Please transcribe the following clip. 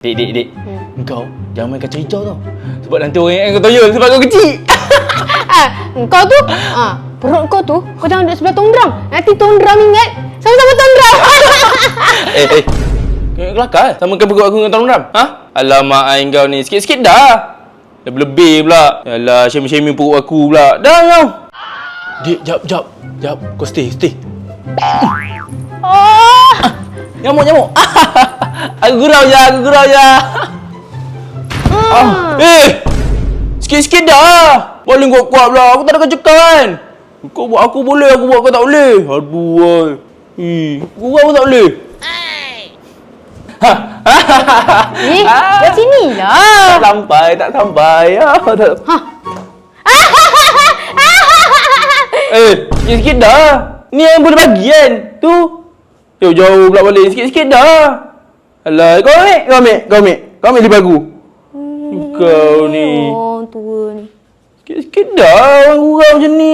Dik, dik, dik. Engkau jangan main kacau hijau tau. Sebab nanti orang yang kau toyol sebab kau kecil. Ah, kau tu, ah, perut kau tu, kau jangan duduk sebelah tong drum. Nanti tong drum ingat, sama-sama tong drum. eh, eh. Kau kelakar eh? Samakan perut aku dengan Ram. Ha? Alamak, aing kau ni. Sikit-sikit dah. Lebih-lebih pula. Yalah, shaming-shaming perut aku pula. Dah kau. Dik, jap, jap. Jap, kau stay, stay. oh, Nyamuk, nyamuk. Aku gurau je, aku gurau je. Ah. Eh! Sikit-sikit dah. Paling kuat-kuat pula. Aku tak ada kejekan. Kau buat aku boleh, aku buat kau tak boleh. Aduh. Eh, gurau pun tak boleh. Ha. eh, kat sini Tak lah. sampai, tak sampai. Ah, tak. Ha. Eh, sikit-sikit dah. Ni yang boleh bagi kan? Tu. Jauh-jauh pula balik. Sikit-sikit dah. Alah, kau ambil, kau ambil, kau ambil. Kau ambil lipat aku. Kau ni. Oh, tua ni. Sikit-sikit dah. Orang gurau macam ni.